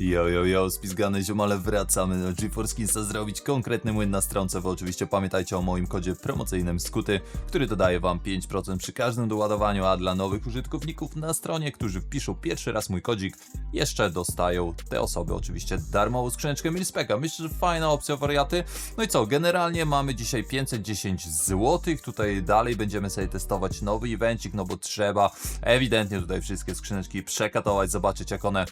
Yo, yo, yo, spizgane ziomale, wracamy do GeForce Kinsa zrobić konkretny młyn na stronce, bo oczywiście pamiętajcie o moim kodzie promocyjnym Skuty, który dodaje wam 5% przy każdym doładowaniu, a dla nowych użytkowników na stronie, którzy wpiszą pierwszy raz mój kodzik, jeszcze dostają te osoby oczywiście darmową skrzyneczkę Milspeka. Myślę, że fajna opcja wariaty. No i co, generalnie mamy dzisiaj 510 zł, tutaj dalej będziemy sobie testować nowy evencik, no bo trzeba ewidentnie tutaj wszystkie skrzyneczki przekatować, zobaczyć jak one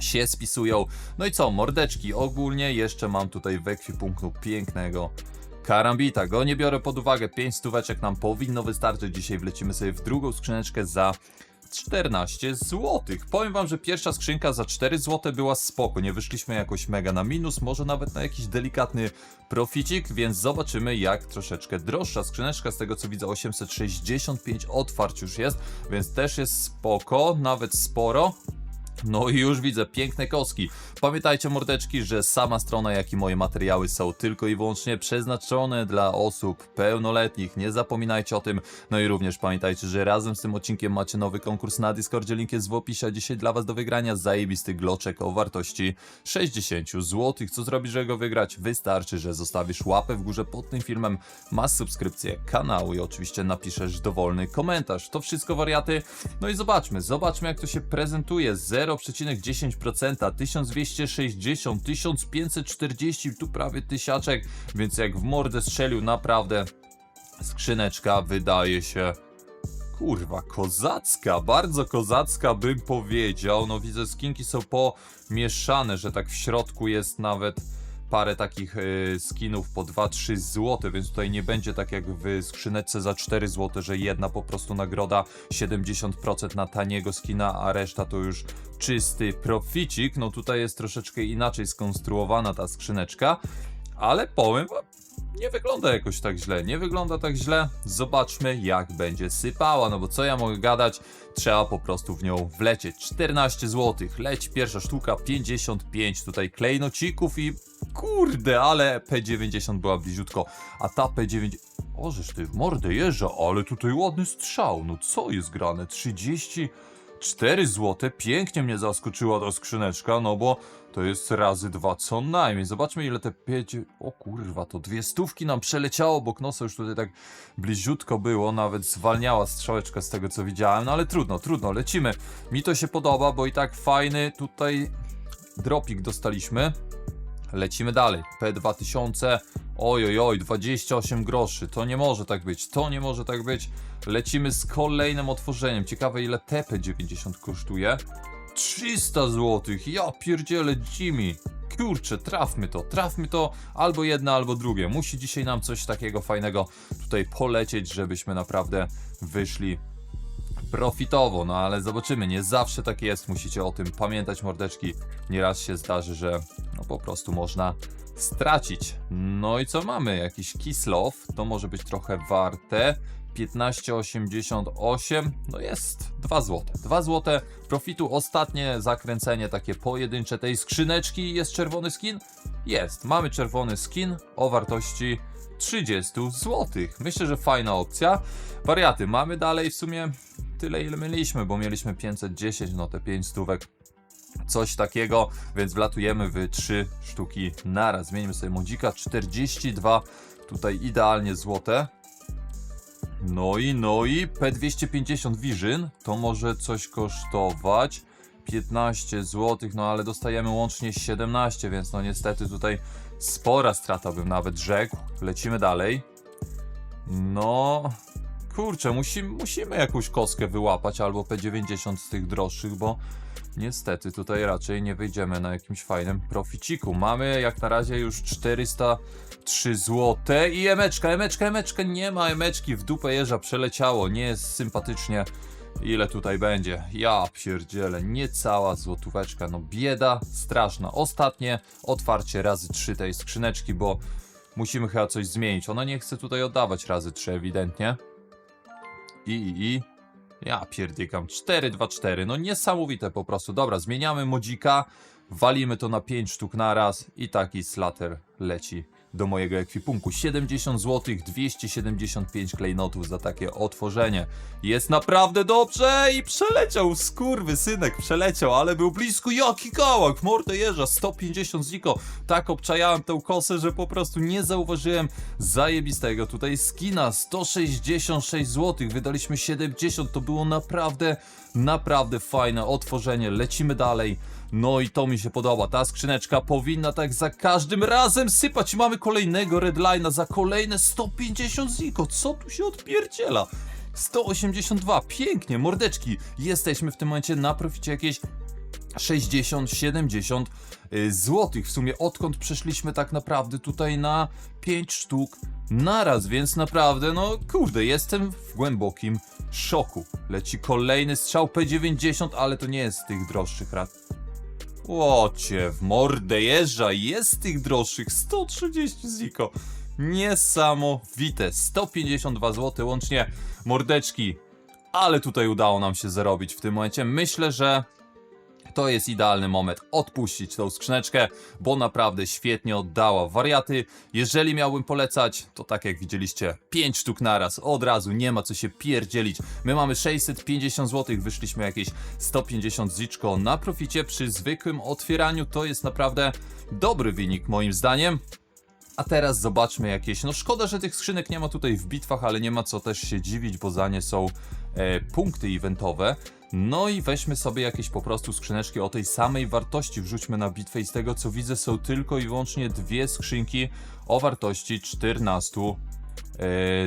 się spisują. No i co, mordeczki, ogólnie jeszcze mam tutaj w ekwipunku pięknego karambita. Go nie biorę pod uwagę, 5 stóweczek nam powinno wystarczyć. Dzisiaj wlecimy sobie w drugą skrzyneczkę za 14 zł. Powiem wam, że pierwsza skrzynka za 4 zł była spoko. Nie wyszliśmy jakoś mega na minus, może nawet na jakiś delikatny proficik, więc zobaczymy jak troszeczkę droższa skrzyneczka. Z tego co widzę 865 otwarć już jest, więc też jest spoko, nawet sporo. No i już widzę piękne koski. Pamiętajcie mordeczki, że sama strona jak i moje materiały są tylko i wyłącznie przeznaczone dla osób pełnoletnich. Nie zapominajcie o tym. No i również pamiętajcie, że razem z tym odcinkiem macie nowy konkurs na Discordzie. Link jest w opisie. Dzisiaj dla was do wygrania zajebisty gloczek o wartości 60 zł. Co zrobić, żeby go wygrać? Wystarczy, że zostawisz łapę w górze pod tym filmem, masz subskrypcję kanału i oczywiście napiszesz dowolny komentarz. To wszystko wariaty. No i zobaczmy, zobaczmy jak to się prezentuje. 0,10%, 1260, 1540, tu prawie tysiaczek, więc jak w mordę strzelił, naprawdę skrzyneczka wydaje się kurwa kozacka, bardzo kozacka bym powiedział. No widzę skinki są pomieszane, że tak w środku jest nawet parę takich y, skinów po 2-3 zł, więc tutaj nie będzie tak jak w skrzyneczce za 4 zł, że jedna po prostu nagroda 70% na taniego skina, a reszta to już czysty proficik. No tutaj jest troszeczkę inaczej skonstruowana ta skrzyneczka, ale powiem nie wygląda jakoś tak źle, nie wygląda tak źle. Zobaczmy jak będzie sypała, no bo co ja mogę gadać, trzeba po prostu w nią wlecieć. 14 zł, leć pierwsza sztuka, 55 tutaj klejnocików i kurde, ale P90 była bliziutko, a ta P9... O, żeż ty w mordę jeżdża, ale tutaj ładny strzał, no co jest grane, 30... 4 zł, pięknie mnie zaskoczyła ta skrzyneczka, no bo to jest razy dwa co najmniej. Zobaczmy ile te pięć... O kurwa, to dwie stówki nam przeleciało, bo nosa już tutaj tak bliziutko było, nawet zwalniała strzałeczka z tego co widziałem, no ale trudno, trudno, lecimy. Mi to się podoba, bo i tak fajny tutaj dropik dostaliśmy. Lecimy dalej. P2000. Oj, oj, oj, 28 groszy. To nie może tak być. To nie może tak być. Lecimy z kolejnym otworzeniem. Ciekawe ile TP90 kosztuje. 300 zł. Ja pierdzielę Jimmy. Kurczę, trafmy to, trafmy to, albo jedno, albo drugie. Musi dzisiaj nam coś takiego fajnego tutaj polecieć, żebyśmy naprawdę wyszli profitowo, no ale zobaczymy, nie zawsze tak jest, musicie o tym pamiętać mordeczki, nieraz się zdarzy, że no po prostu można stracić. No i co mamy? Jakiś Kislow, to może być trochę warte. 15,88, no jest 2 zł. 2 zł profitu, ostatnie zakręcenie takie pojedyncze tej skrzyneczki. Jest czerwony skin? Jest, mamy czerwony skin o wartości 30 zł. Myślę, że fajna opcja. Wariaty, mamy dalej w sumie tyle ile mieliśmy, bo mieliśmy 510, no te 5 stówek coś takiego, więc wlatujemy w 3 sztuki naraz. Zmienimy sobie modzika 42, tutaj idealnie złote. No i, no i P250 Vision, to może coś kosztować. 15 zł, no ale dostajemy łącznie 17, więc no niestety tutaj spora strata bym nawet rzekł. Lecimy dalej. No, kurczę, musimy, musimy jakąś kostkę wyłapać albo P90 z tych droższych, bo niestety tutaj raczej nie wyjdziemy na jakimś fajnym proficiku. Mamy jak na razie już 403 zł i emeczka, emeczka, emeczka, nie ma emeczki, w dupę jeża przeleciało, nie jest sympatycznie. Ile tutaj będzie? Ja pierdzielę, niecała złotóweczka, no bieda straszna. Ostatnie otwarcie razy 3 tej skrzyneczki, bo musimy chyba coś zmienić. Ona nie chce tutaj oddawać razy 3 ewidentnie. I, i, i. Ja pierdykam. 4, 2, 4. No niesamowite po prostu. Dobra, zmieniamy modzika. Walimy to na 5 sztuk na raz i taki slater leci do mojego ekwipunku. 70 zł, 275 klejnotów za takie otworzenie. Jest naprawdę dobrze i przeleciał, skurwy synek, przeleciał, ale był blisko, jaki kałak, mordę jeża, 150 ziko. Tak obczajałem tę kosę, że po prostu nie zauważyłem zajebistego tutaj skina, 166 zł, wydaliśmy 70, to było naprawdę, naprawdę fajne otworzenie, lecimy dalej. No i to mi się podoba. Ta skrzyneczka powinna tak za każdym razem sypać. Mamy kolejnego redline'a za kolejne 150 ziko. Co tu się odpierdziela? 182. Pięknie, mordeczki. Jesteśmy w tym momencie na proficie jakieś 60-70 złotych. W sumie odkąd przeszliśmy tak naprawdę tutaj na 5 sztuk naraz, więc naprawdę, no kurde, jestem w głębokim szoku. Leci kolejny strzał P90, ale to nie jest z tych droższych rad. Łocie, w mordę jest tych droższych 130 ziko. Niesamowite, 152 zł łącznie mordeczki. Ale tutaj udało nam się zarobić w tym momencie. Myślę, że to jest idealny moment odpuścić tą skrzyneczkę, bo naprawdę świetnie oddała wariaty. Jeżeli miałbym polecać, to tak jak widzieliście, 5 sztuk naraz, od razu, nie ma co się pierdzielić. My mamy 650 zł, wyszliśmy jakieś 150 ziczko na proficie. Przy zwykłym otwieraniu to jest naprawdę dobry wynik moim zdaniem. A teraz zobaczmy jakieś. No szkoda, że tych skrzynek nie ma tutaj w bitwach, ale nie ma co też się dziwić, bo za nie są e, punkty eventowe. No i weźmy sobie jakieś po prostu skrzyneczki o tej samej wartości, wrzućmy na bitwę i z tego co widzę są tylko i wyłącznie dwie skrzynki o wartości 14 e,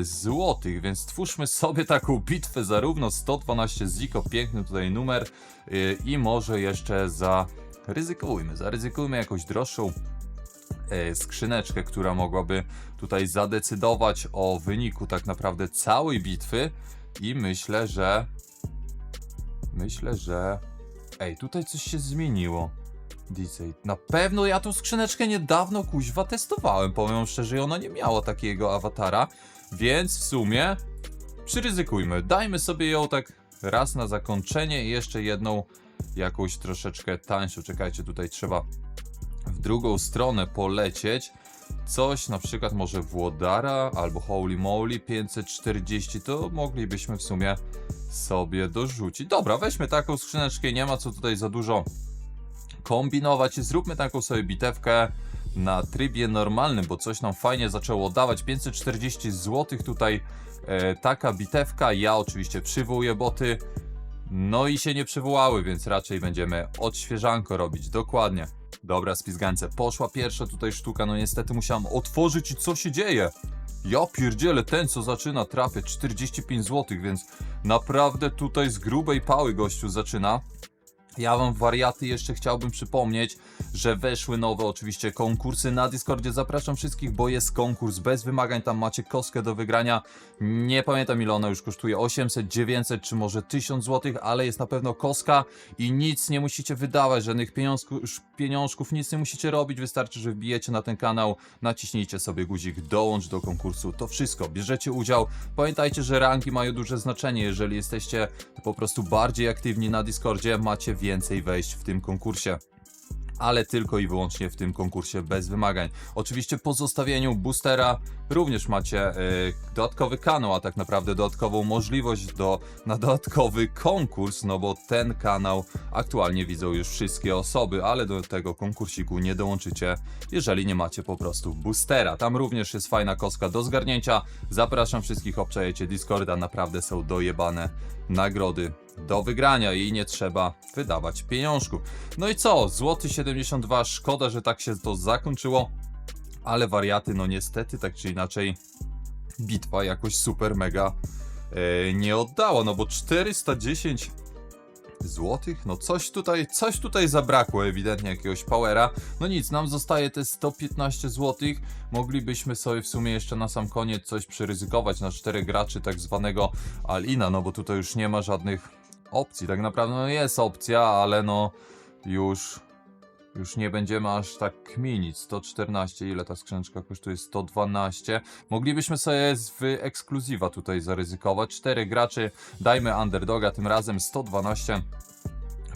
złotych, więc twórzmy sobie taką bitwę zarówno 112 ziko, piękny tutaj numer e, i może jeszcze za ryzykujmy, zaryzykujmy jakąś droższą skrzyneczkę, która mogłaby tutaj zadecydować o wyniku tak naprawdę całej bitwy i myślę, że myślę, że ej, tutaj coś się zmieniło. DJ. Na pewno ja tą skrzyneczkę niedawno kuźwa testowałem, powiem szczerze, i ona nie miała takiego awatara, więc w sumie przyryzykujmy. Dajmy sobie ją tak raz na zakończenie i jeszcze jedną jakąś troszeczkę tańszą. Czekajcie, tutaj trzeba w drugą stronę polecieć. Coś na przykład może Włodara albo Holy Moly 540, to moglibyśmy w sumie sobie dorzucić. Dobra, weźmy taką skrzyneczkę, nie ma co tutaj za dużo kombinować. Zróbmy taką sobie bitewkę na trybie normalnym, bo coś nam fajnie zaczęło dawać. 540 zł tutaj e, taka bitewka. Ja oczywiście przywołuję boty. No i się nie przywołały, więc raczej będziemy odświeżanko robić, dokładnie. Dobra, spizgańce, poszła pierwsza tutaj sztuka, no niestety musiałem otworzyć i co się dzieje? Ja pierdzielę, ten co zaczyna trafiać 45 zł, więc naprawdę tutaj z grubej pały gościu zaczyna. Ja wam wariaty jeszcze chciałbym przypomnieć, że weszły nowe oczywiście konkursy na Discordzie. Zapraszam wszystkich, bo jest konkurs bez wymagań. Tam macie kostkę do wygrania. Nie pamiętam ile ona już kosztuje. 800, 900 czy może 1000 zł, ale jest na pewno kostka i nic nie musicie wydawać, żadnych pieniążków, pieniążków, nic nie musicie robić. Wystarczy, że wbijecie na ten kanał, naciśnijcie sobie guzik dołącz do konkursu. To wszystko, bierzecie udział. Pamiętajcie, że rangi mają duże znaczenie. Jeżeli jesteście po prostu bardziej aktywni na Discordzie, macie więcej wejść w tym konkursie ale tylko i wyłącznie w tym konkursie bez wymagań. Oczywiście po zostawieniu boostera również macie y, dodatkowy kanał, a tak naprawdę dodatkową możliwość do, na dodatkowy konkurs, no bo ten kanał aktualnie widzą już wszystkie osoby, ale do tego konkursiku nie dołączycie, jeżeli nie macie po prostu boostera. Tam również jest fajna kostka do zgarnięcia. Zapraszam wszystkich, obczajecie Discorda, naprawdę są dojebane nagrody do wygrania i nie trzeba wydawać pieniążków. No i co? Złoty 72, szkoda, że tak się to zakończyło, ale wariaty, no niestety, tak czy inaczej, bitwa jakoś super mega e, nie oddała, no bo 410 złotych? No coś tutaj, coś tutaj zabrakło ewidentnie jakiegoś powera. No nic, nam zostaje te 115 złotych. Moglibyśmy sobie w sumie jeszcze na sam koniec coś przeryzykować na czterech graczy tak zwanego Alina, no bo tutaj już nie ma żadnych opcji. Tak naprawdę no jest opcja, ale no już już nie będziemy aż tak kminić. 114, ile ta skrzyneczka kosztuje? 112. Moglibyśmy sobie z ekskluzywa tutaj zaryzykować. 4 graczy, dajmy underdoga, tym razem 112.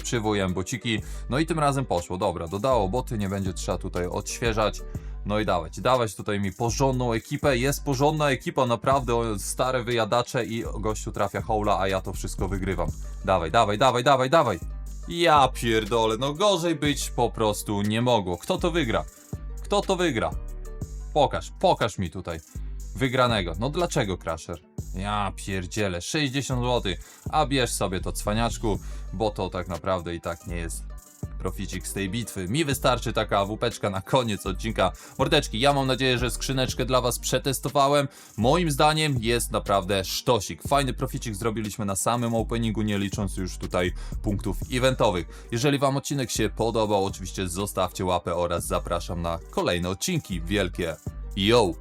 Przywołuję bociki. No i tym razem poszło. Dobra, dodało boty, nie będzie trzeba tutaj odświeżać. No i dawać, dawać tutaj mi porządną ekipę. Jest porządna ekipa, naprawdę stare wyjadacze i gościu trafia hola, a ja to wszystko wygrywam. Dawaj, dawaj, dawaj, dawaj, dawaj. Ja pierdolę, no gorzej być po prostu nie mogło. Kto to wygra? Kto to wygra? Pokaż, pokaż mi tutaj wygranego. No dlaczego Crusher? Ja pierdzielę, 60 zł, a bierz sobie to cwaniaczku, bo to tak naprawdę i tak nie jest proficik z tej bitwy. Mi wystarczy taka awupeczka na koniec odcinka. Mordeczki, ja mam nadzieję, że skrzyneczkę dla was przetestowałem. Moim zdaniem jest naprawdę sztosik. Fajny proficik zrobiliśmy na samym openingu, nie licząc już tutaj punktów eventowych. Jeżeli wam odcinek się podobał, oczywiście zostawcie łapę oraz zapraszam na kolejne odcinki. Wielkie yo!